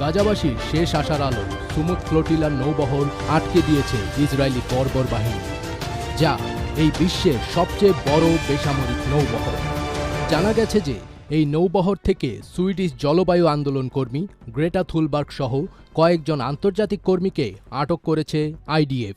গাজাবাসীর শেষ আশার আলো, সুমুদ ফ্লোটিলার নৌবহর আটকে দিয়েছে ইসরায়েলি বর্বর বাহিনী। যা এই বিশ্বের সবচেয়ে বড় বেসামরিক নৌবহর। জানা গেছে যে, এই নৌবহর থেকে সুইডিশ জলবায়ু আন্দোলন কর্মী গ্রেটা থুলবার্গ সহ কয়েকজন আন্তর্জাতিক কর্মীকে আটক করেছে আইডিএফ।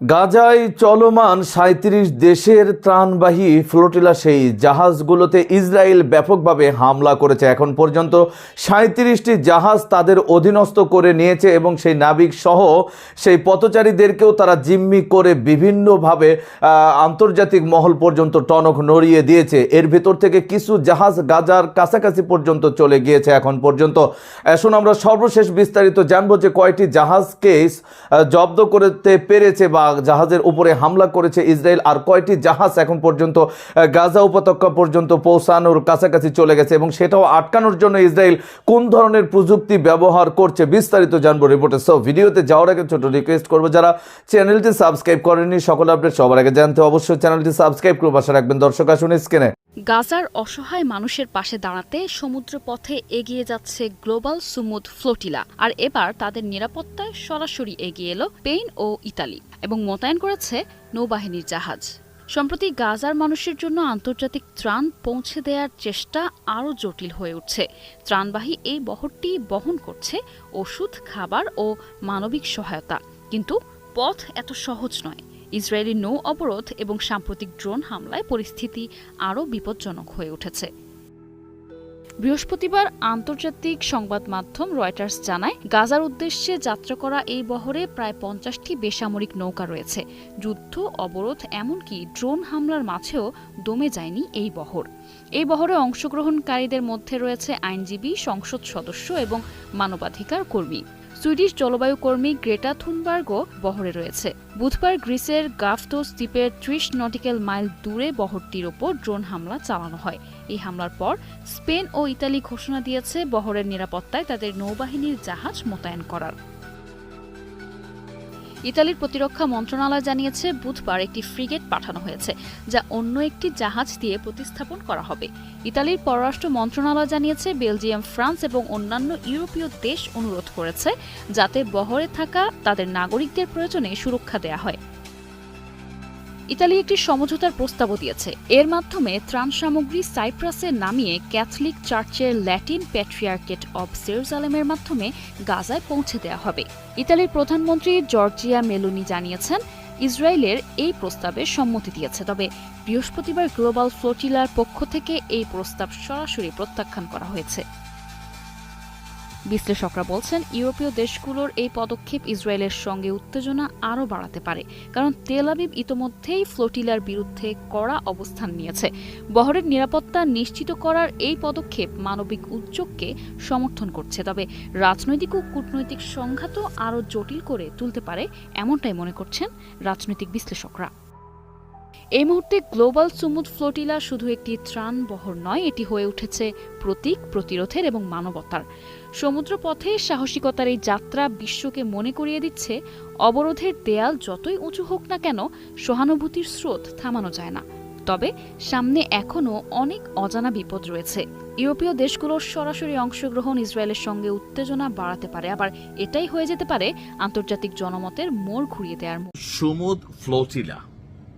গাজায় চলমান সাঁত্রিশ দেশের ত্রাণবাহী ফ্লোটিলা সেই জাহাজগুলোতে ইসরায়েল ব্যাপকভাবে হামলা করেছে। এখন পর্যন্ত সাঁত্রিশটি জাহাজ তাদের অধীনস্থ করে নিয়েছে এবং সেই নাবিক সহ সেই পথচারীদেরকেও তারা জিম্মি করে বিভিন্নভাবে আন্তর্জাতিক মহল পর্যন্ত টনক নড়িয়ে দিয়েছে। এর ভেতর থেকে কিছু জাহাজ গাজার কাছাকাছি পর্যন্ত চলে গিয়েছে এখন পর্যন্ত। এখন আমরা সর্বশেষ বিস্তারিত জানব যে কয়টি জাহাজকে জব্দ করতে পেরেছে বা জাহাজের উপরে হামলা করেছে ইসরায়েল, আর কয়টি জাহাজ এখন পর্যন্ত গাজা উপত্যকা পর্যন্ত পৌঁছানোর কাছাকাছি চলে গেছে, এবং সেটাও আটকানোর জন্য ইসরায়েল কোন ধরনের প্রযুক্তি ব্যবহার করছে বিস্তারিত জানব রিপোর্টে। সো ভিডিওতে যাওয়ার আগে ছোট রিকোয়েস্ট করব, যারা চ্যানেলটি সাবস্ক্রাইব করেনি সকল আপডেট সবার আগে জানতে অবশ্যই চ্যানেলটি সাবস্ক্রাইব করে পাশে রাখবেন দর্শক আসুন স্ক্রিনে গাজার অসহায় মানুষের পাশে দাঁড়াতে সমুদ্রপথে এগিয়ে যাচ্ছে গ্লোবাল সুমুদ ফ্লোটিলা, আর এবার তাদের নিরাপত্তায় সরাসরি এগিয়ে এলো স্পেন ও ইতালি। এবং মোতায়েন করেছে নৌবাহিনীর জাহাজ। সম্প্রতি গাজার মানুষের জন্য আন্তর্জাতিক ত্রাণ পৌঁছে দেওয়ার চেষ্টা আরও জটিল হয়ে উঠছে। ত্রাণবাহী এই বহরটি বহন করছে ওষুধ, খাবার ও মানবিক সহায়তা। কিন্তু পথ এত সহজ নয়। ইসরায়েলি নৌ অবরোধ এবং সাম্প্রতিক ড্রোন হামলায় পরিস্থিতি আরও বিপজ্জনক হয়ে উঠেছে। বৃহস্পতিবার আন্তর্জাতিক সংবাদ মাধ্যম রয়টার্স জানায়, গাজার উদ্দেশ্যে যাত্রা করা এই বহরে প্রায় পঞ্চাশটি বেসামরিক নৌকা রয়েছে। যুদ্ধ, অবরোধ, এমনকি ড্রোন হামলার মাঝেও দমে যায়নি এই বহর। এই বহরে অংশগ্রহণকারীদের মধ্যে রয়েছে আইনজীবী, সংসদ সদস্য এবং মানবাধিকার কর্মী। সুইডিশ জলবায়ু কর্মী গ্রেটা থুনবার্গও বহরে রয়েছে। বুধবার গ্রিসের গাফটোস দ্বীপের ত্রিশ নটিক্যাল মাইল দূরে বহরটির ওপর ড্রোন হামলা চালানো হয়। এই হামলার পর স্পেন ও ইতালি ঘোষণা দিয়েছে বহরের নিরাপত্তায় তাদের নৌবাহিনীর জাহাজ মোতায়েন করার। ইতালির প্রতিরক্ষা মন্ত্রণালয় জানিয়েছে, বুধবার একটি ফ্রিগেট পাঠানো হয়েছে, যা অন্য একটি জাহাজ দিয়ে প্রতিস্থাপন করা হবে। ইতালির পররাষ্ট্র মন্ত্রণালয় জানিয়েছে, বেলজিয়াম, ফ্রান্স এবং অন্যান্য ইউরোপীয় দেশ অনুরোধ করেছে, যাতে বহরে থাকা তাদের নাগরিকদের প্রয়োজনে সুরক্ষা দেয়া হয়। ইতালি একটি সমঝোতার প্রস্তাবও দিয়েছে। এর মাধ্যমে ত্রাণ সামগ্রী সাইপ্রাসে নামিয়ে ক্যাথলিক চার্চের ল্যাটিন প্যাট্রিয়ার্কেট অব জেরুজালেমের মাধ্যমে গাজায় পৌঁছে দেওয়া হবে। ইতালির প্রধানমন্ত্রী জর্জিয়া মেলোনি জানিয়েছেন, ইসরায়েলের এই প্রস্তাবে সম্মতি দিয়েছে, তবে বৃহস্পতিবার গ্লোবাল ফ্লোটিলার পক্ষ থেকে এই প্রস্তাব সরাসরি প্রত্যাখ্যান করা হয়েছে। বিশ্লেষকরা বলছেন, ইউরোপীয় দেশগুলোর এই পদক্ষেপ ইসরায়েলের সঙ্গে উত্তেজনা আরও বাড়াতে পারে, কারণ তেল আবিব ইতোমধ্যেই ফ্লোটিলার বিরুদ্ধে কড়া অবস্থান নিয়েছে। বহরের নিরাপত্তা নিশ্চিত করার এই পদক্ষেপ মানবিক উদ্যোগকে সমর্থন করছে, তবে রাজনৈতিক ও কূটনৈতিক সংঘাতও আরও জটিল করে তুলতে পারে এমনটাই মনে করছেন রাজনৈতিক বিশ্লেষকরা। এই মুহূর্তে গ্লোবাল সুমুদ ফ্লোটিলা শুধু একটি ত্রাণ বহর নয়, এটি হয়ে উঠেছে প্রতীক, প্রতিরোধের এবং মানবতার। সমুদ্রপথে সাহসিকতার এই যাত্রা বিশ্বকে মনে করিয়ে দিচ্ছে, অবরোধের দেয়াল যতই উঁচু হোক না কেন, সহানুভূতির স্রোত থামানো যায় না। তবে সামনে এখনও অনেক অজানা বিপদ রয়েছে। ইউরোপীয় দেশগুলোর সরাসরি অংশগ্রহণ ইসরায়েলের সঙ্গে উত্তেজনা বাড়াতে পারে। আবার এটাই হয়ে যেতে পারে আন্তর্জাতিক জনমতের মোড় ঘুরিয়ে দেওয়ার। সমুদ ফ্লোটিলা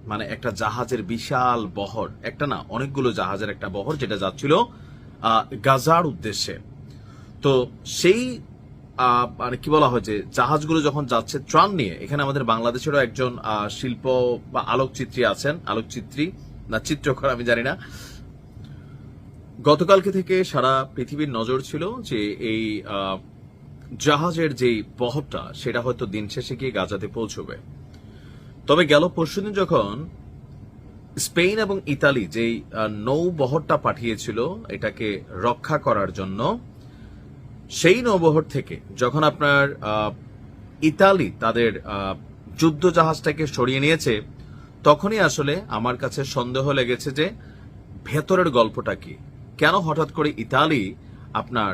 মানে একটা জাহাজের বিশাল বহর, একটা না অনেকগুলো জাহাজের একটা বহর যেটা যাচ্ছিল গাজার উদ্দেশ্যে। তো সেই মানে কি বলা হয় যে, জাহাজগুলো যখন যাচ্ছে ত্রাণ নিয়ে, এখানে আমাদের বাংলাদেশেরও একজন শিল্প বা আলোকচিত্রী আছেন, আলোকচিত্রী না চিত্রকর, আমি জানি না। গতকালকে থেকে সারা পৃথিবীর নজর ছিল যে এই জাহাজের যেই বহরটা, সেটা হয়তো দিন শেষে গিয়ে গাজাতে পৌঁছবে। তবে গেল পরশুদিন যখন স্পেন এবং ইতালি যেই নৌ বহরটা পাঠিয়েছিল, এটাকে রক্ষা করার জন্য সেই নৌবহর থেকে যখন আপনার ইতালি তাদের যুদ্ধ জাহাজটাকে সরিয়ে নিয়েছে, তখনই আসলে আমার কাছে সন্দেহ লেগেছে যে ভেতরের গল্পটা কি? কেন হঠাৎ করে ইতালি আপনার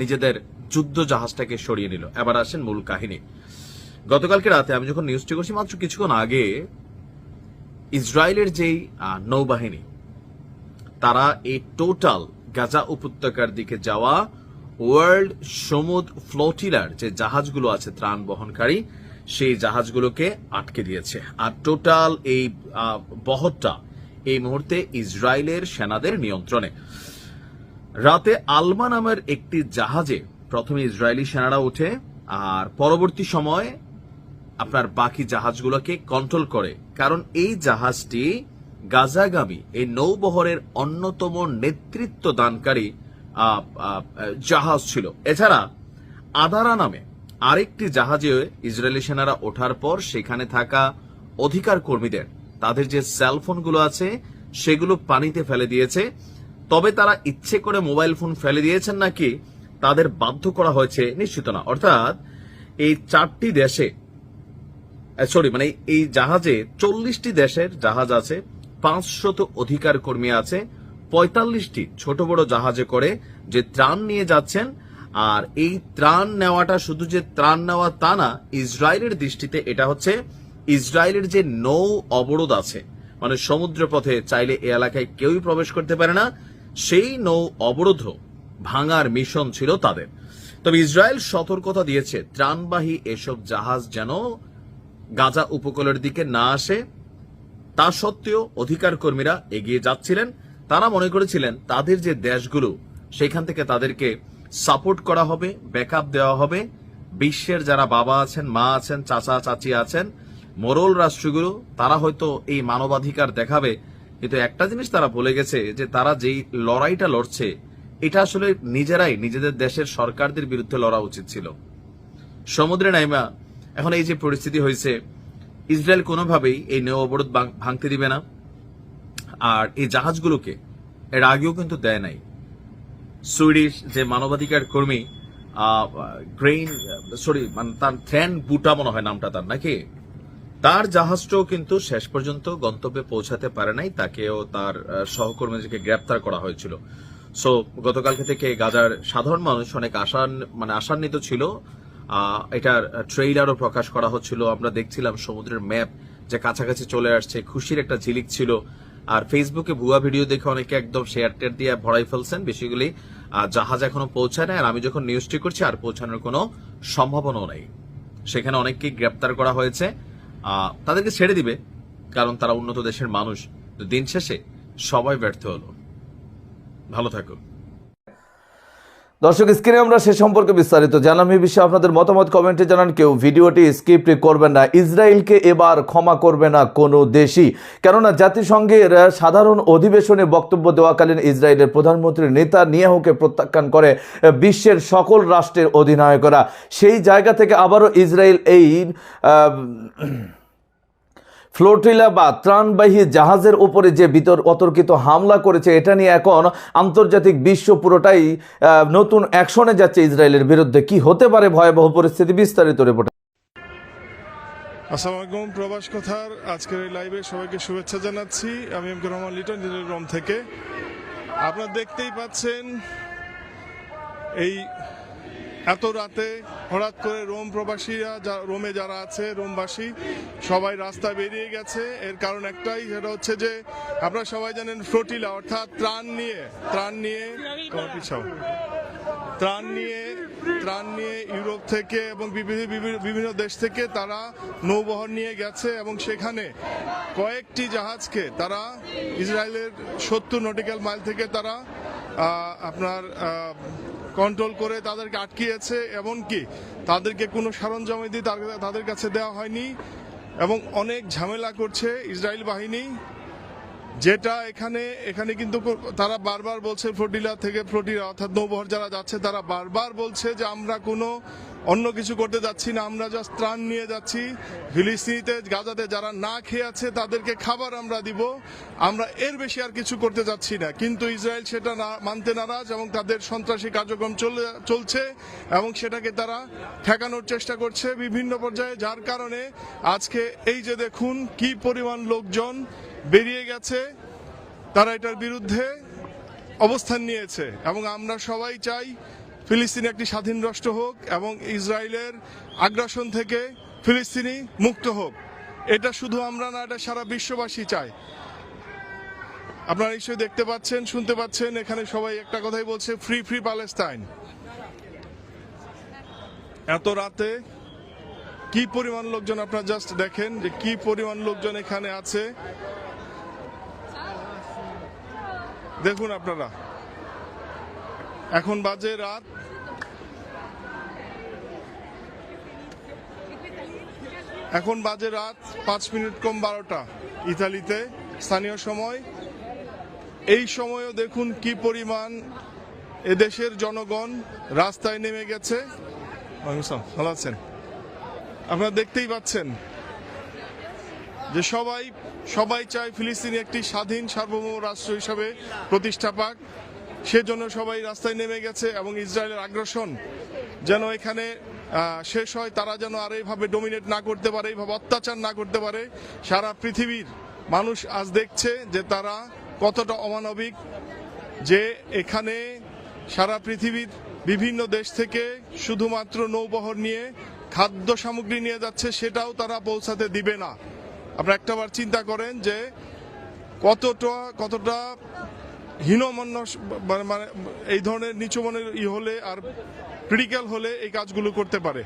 নিজেদের যুদ্ধ জাহাজটাকে সরিয়ে নিল? এবার আসেন মূল কাহিনী। গতকালকে রাতে আমি যখন নিউজটি করছি, মাত্র কিছুক্ষণ আগে ইসরায়েলের যেই নৌবাহিনী, তারা এই টোটাল গাজা উপত্যকার দিকে যাওয়া ওয়ার্ল্ড সমুদ্র ফ্লোটিলার যে জাহাজগুলো আছে ত্রাণ বহনকারী, সেই জাহাজগুলোকে আটকে দিয়েছে। আর টোটাল এই বহরটা এই মুহূর্তে ইসরায়েলের সেনাদের নিয়ন্ত্রণে। রাতে আলমা নামের একটি জাহাজে প্রথমে ইসরায়েলি সেনারা ওঠে, আর পরবর্তী সময় আপনার বাকি জাহাজগুলোকে কন্ট্রোল করে। কারণ এই জাহাজটি গাজাগামী, এই নৌবহরের অন্যতম নেতৃত্ব দানকারী জাহাজ ছিল। এছাড়া আদারা নামে আরেকটি জাহাজে ইসরায়েলি সেনারা ওঠার পর সেখানে থাকা অধিকার কর্মীদের, তাদের যে সেলফোনগুলো আছে, সেগুলো পানিতে ফেলে দিয়েছে। তবে তারা ইচ্ছে করে মোবাইল ফোন ফেলে দিয়েছেন নাকি, তাদের বাধ্য করা হয়েছে নিশ্চিত না। অর্থাৎ এই চারটি দেশে সরি মানে এই জাহাজে চল্লিশটি দেশের জাহাজ আছে, পাঁচশত অধিকার কর্মী আছে পঁয়তাল্লিশটি ছোট বড় জাহাজে করে যে ত্রাণ নিয়ে যাচ্ছেন, আর এই ত্রাণ নেওয়াটা শুধু যে ত্রাণ নেওয়া তা না, ইসরায়েলের দৃষ্টিতে এটা হচ্ছে ইসরায়েলের যে নৌ অবরোধ আছে। মানে সমুদ্র পথে চাইলে এ এলাকায় কেউই প্রবেশ করতে পারে না। সেই নৌ অবরোধ ভাঙার মিশন ছিল তাদের। তবে ইসরায়েল সতর্কতা দিয়েছে, ত্রাণবাহী এসব জাহাজ যেন গাজা উপকূলের দিকে না আসে। তা সত্ত্বেও অধিকার কর্মীরা এগিয়ে যাচ্ছিলেন। তারা মনে করেছিলেন তাদের যে দেশগুলো, সেখান থেকে তাদেরকে সাপোর্ট করা হবে, ব্যাকআপ দেওয়া হবে। বিশ্বের যারা বাবা আছেন, মা আছেন, চাচা, চাচি আছেন, মোরল রাষ্ট্রগুলো, তারা হয়তো এই মানবাধিকার দেখাবে। কিন্তু একটা জিনিস তারা ভুলে গেছে যে তারা যেই লড়াইটা লড়ছে, এটা আসলে নিজেরাই, নিজেদের দেশের সরকারদের বিরুদ্ধে লড়া উচিত ছিল। সমুদ্রে নাইমা, এখন এই যে পরিস্থিতি হয়েছে, ইসরায়েল কোনোভাবেই এই নৌ অবরোধ ভাঙ- ভাঙতে দিবে না। আর এই জাহাজগুলোকে এর আগেও কিন্তু দেয় নাই। সুইডিশ যে মানবাধিকার কর্মী গ্রেইন সরি মানে তার থ্রেন বুটা মনে হয় নামটা তার, নাকি? তার জাহাজটাও কিন্তু শেষ পর্যন্ত গন্তব্যে পৌঁছাতে পারে নাই, তাকেও তার সহকর্মীদেরকে গ্রেপ্তার করা হয়েছিল। সো গতকালকে থেকে গাজার সাধারণ মানুষ অনেক আশা মানে আশান্বিত ছিল। এটার ট্রেইলারও প্রকাশ করা হচ্ছিল। আমরা দেখছিলাম সমুদ্রের ম্যাপ যে কাছাকাছি চলে আসছে, খুশির একটা ঝিলিক ছিল। আর ফেসবুকে ভুয়া ভিডিও দেখে অনেকে একদম শেয়ার টেয়ার দিয়ে ভরাই ফেলছেন। বেশিগুলি জাহাজ এখনও পৌঁছায় না আর আমি যখন নিউজটি করছি, আর পৌঁছানোর কোনো সম্ভাবনাও নেই। সেখানে অনেককে গ্রেপ্তার করা হয়েছে। তাদেরকে ছেড়ে দিবে, কারণ তারা উন্নত দেশের মানুষ। দিন শেষে সবাই ব্যর্থ হলো। ভালো থাকুন দর্শক স্ক্রিনে আমরা সে সম্পর্কে বিস্তারিত জানাম এই বিষয়ে আপনাদের মতামত কমেন্টে জানান কেউ। ভিডিওটি স্কিপ করবেন না। ইসরায়েলকে এবার ক্ষমা করবে না কোনো দেশই। কেননা, জাতিসংঘের সাধারণ অধিবেশনে বক্তব্য দেওয়াকালীন ইসরায়েলের প্রধানমন্ত্রী নেতা নিয়াহুকে প্রত্যাখ্যান করে বিশ্বের সকল রাষ্ট্রের অধিনায়করা। সেই জায়গা থেকে আবারও ইসরায়েল এই ফ্লোটিলা বা ত্রাণবাহী জাহাজের উপরে যে বিতর অতর্কিত হামলা করেছে, এটা নিয়ে এখন আন্তর্জাতিক বিশ্ব পুরোটাই নতুন অ্যাকশনে যাচ্ছে ইসরায়েলের বিরুদ্ধে। কি হতে পারে ভয়াবহ পরিস্থিতি? বিস্তারিত রিপোর্ট। আসসালামু আলাইকুম, প্রবাস কথার আজকের এই লাইভে সবাইকে শুভেচ্ছা জানাচ্ছি। আমি এম রহমান লিটন রোম থেকে। আপনারা দেখতেই পাচ্ছেন, এই এত রাতে হঠাৎ করে রোম প্রবাসীরা রোমে যারা আছে, রোমবাসী, সবাই রাস্তা বেরিয়ে গেছে। এর কারণ একটাই, সেটা হচ্ছে যে আপনারা সবাই জানেন ফ্লোটিলা, অর্থাৎ ত্রাণ নিয়ে ত্রাণ নিয়ে পিছাও। ত্রাণ নিয়ে ত্রাণ নিয়ে ইউরোপ থেকে এবং বিভিন্ন দেশ থেকে তারা নৌবহর নিয়ে গেছে এবং সেখানে কয়েকটি জাহাজকে তারা ইসরায়েলের সত্তর নটিক্যাল মাইল থেকে তারা আপনার কন্ট্রোল করে তাদেরকে আটকিয়েছে এমনকি তাদেরকে কোনো সরঞ্জাম দিয়ে তাদের- তাদের কাছে দেওয়া হয়নি, এবং অনেক ঝামেলা করছে ইসরায়েল বাহিনী। যেটা এখানে এখানে কিন্তু তারা বারবার বলছে ফ্লোটিলা থেকে ফ্লোটিলা, অর্থাৎ নৌবহর যারা যাচ্ছে, তারা বারবার বলছে যে আমরা কোনো অন্য কিছু করতে যাচ্ছি না, আমরা জাস্ট ত্রাণ নিয়ে যাচ্ছি। ফিলিস্তিনিতে, গাজাতে যারা না খেয়ে আছে, তাদেরকে খাবার আমরা দিব। আমরা এর বেশি আর কিছু করতে যাচ্ছি না। কিন্তু ইসরায়েল সেটা না, মানতে নারাজ এবং তাদের সন্ত্রাসী কার্যক্রম চলে, চলছে এবং সেটাকে তারা ঠেকানোর চেষ্টা করছে বিভিন্ন পর্যায়ে, যার কারণে আজকে এই যে দেখুন কি পরিমাণ লোকজন বেরিয়ে গেছে, তারা এটার বিরুদ্ধে অবস্থান নিয়েছে এবং আমরা সবাই চাই ফিলিস্তিন একটি স্বাধীন রাষ্ট্র হোক এবং ইসরায়েলের আগ্রাসন থেকে ফিলিস্তিনি মুক্ত হোক। এটা শুধু আমরা না, এটা সারা বিশ্ববাসী চায়। আপনারা নিশ্চয়ই দেখতে পাচ্ছেন, শুনতে পাচ্ছেন, এখানে সবাই একটা কথাই বলছে ফ্রি ফ্রি প্যালেস্টাইন এত রাতে কি পরিমাণ লোকজন, আপনারা জাস্ট দেখেন যে কি পরিমাণ লোকজন এখানে আছে। দেখুন আপনারা। এখন বাজে রাত। এখন বাজে রাত পাঁচ মিনিট কম বারোটা ইতালিতে স্থানীয় সময়। এই সময়ও দেখুন কি পরিমাণ এদেশের জনগণ রাস্তায় নেমে গেছে। ভালো আছেন? আপনারা দেখতেই পাচ্ছেন যে সবাই সবাই চায় ফিলিস্তিনি একটি স্বাধীন সার্বভৌম রাষ্ট্র হিসাবে প্রতিষ্ঠা পাক। সেজন্য সবাই রাস্তায় নেমে গেছে এবং ইসরায়েলের আগ্রাসন যেন এখানে শেষ হয়, তারা যেন আর এইভাবে ডোমিনেট না করতে পারে, এইভাবে অত্যাচার না করতে পারে। সারা পৃথিবীর মানুষ আজ দেখছে যে তারা কতটা অমানবিক, যে এখানে সারা পৃথিবীর বিভিন্ন দেশ থেকে শুধুমাত্র নৌবহর নিয়ে খাদ্য সামগ্রী নিয়ে যাচ্ছে, সেটাও তারা পৌঁছাতে দিবে না। আপনারা একটাবার চিন্তা করেন যে কতটা কতটা হীনমন্য মানে মানে এই ধরনের নিচু মনের ই হলে আর ক্রিটিক্যাল হলে এই কাজগুলো করতে পারে।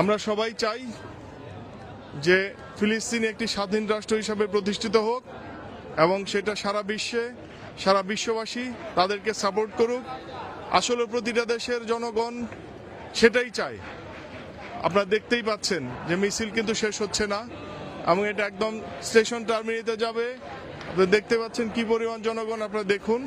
আমরা সবাই চাই যে ফিলিস্তিন একটি স্বাধীন রাষ্ট্র হিসাবে প্রতিষ্ঠিত হোক এবং সেটা সারা বিশ্বে, সারা বিশ্ববাসী তাদেরকে সাপোর্ট করুক। আসলে প্রতিটা দেশের জনগণ সেটাই চায়। আপনারা দেখতেই পাচ্ছেন যে মিছিল কিন্তু শেষ হচ্ছে না এবং এটা একদম স্টেশন টার্মিনিতে যাবে। দেখতে পাচ্ছেন কি পরিমাণ জনগণ, আপনারা দেখুন।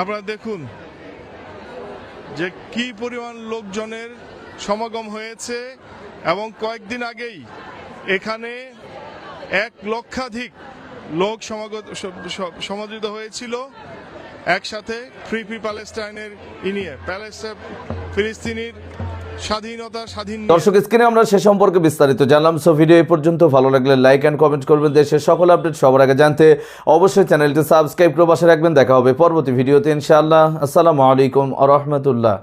আপনারা দেখুন যে কি পরিমাণ লোকজনের সমাগম হয়েছে এবং কয়েকদিন আগেই এখানে এক লক্ষাধিক লোক সমাগত সমাদৃত হয়েছিল একসাথে ফ্রি ফ্রি প্যালেস্টাইনের ই নিয়ে প্যালেস্টাইন ফিলিস্তিনির স্বাধীনতা, স্বাধীন। দর্শক, স্ক্রিনে আমরা সে সম্পর্কে বিস্তারিত জানলাম, সো ভিডিও এই পর্যন্ত ভালো লাগলে লাইক অ্যান্ড কমেন্ট করবেন। দেশের সকল আপডেট সবার আগে জানতে অবশ্যই চ্যানেলটি সাবস্ক্রাইব করে পাশে রাখবেন। দেখা হবে পরবর্তী ভিডিওতে ইনশাআল্লাহ। আসসালামু আলাইকুম আ রহমতুল্লাহ।